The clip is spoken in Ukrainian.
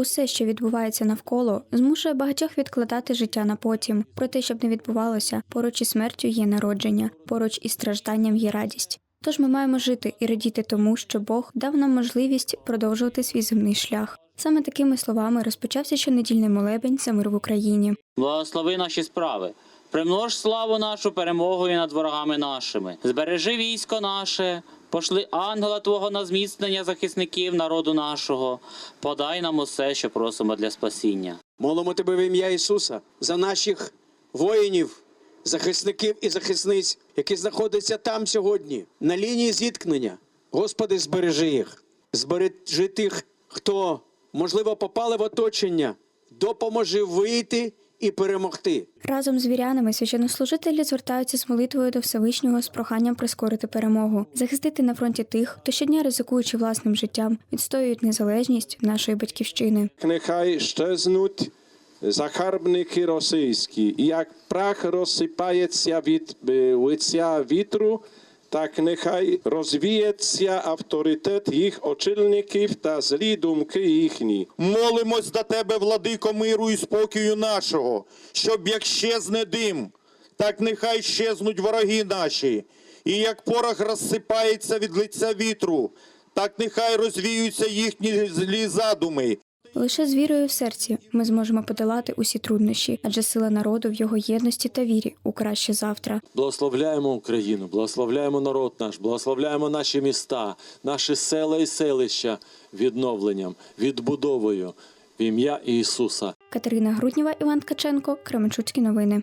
Усе, що відбувається навколо, змушує багатьох відкладати життя на потім. Про те, щоб не відбувалося, поруч із смертю є народження, поруч із стражданням є радість. Тож ми маємо жити і радіти тому, що Бог дав нам можливість продовжувати свій земний шлях. Саме такими словами розпочався щонедільний молебень за мир в Україні. Благослови наші справи. Примнож славу нашу перемогою над ворогами нашими. Збережи військо наше, пошли ангела Твого на зміцнення захисників народу нашого. Подай нам усе, що просимо для спасіння. Молимо тебе в ім'я Ісуса за наших воїнів, захисників і захисниць, які знаходяться там сьогодні, на лінії зіткнення. Господи, збережи їх, збережи тих, хто, можливо, попали в оточення, допоможи вийти і перемогти. Разом з вірянами священнослужителі звертаються з молитвою до Всевишнього з проханням прискорити перемогу, захистити на фронті тих, хто щодня ризикуючи власним життям, відстоюють незалежність нашої батьківщини. Нехай щезнуть захарбники російські, як прах розсипається від е, лиця вітру, так нехай розвіється авторитет їх очільників та злі думки їхні. Молимось до тебе, владико миру і спокою нашого, щоб як щезне дим, так нехай щезнуть вороги наші, і як порох розсипається від лиця вітру, так нехай розвіються їхні злі задуми, Лише з вірою в серці ми зможемо подолати усі труднощі, адже сила народу в його єдності та вірі у краще завтра. Благословляємо Україну, благословляємо народ наш, благословляємо наші міста, наші села і селища відновленням, відбудовою в ім'я Ісуса. Катерина Груднєва, Іван Ткаченко, Кременчуцькі новини.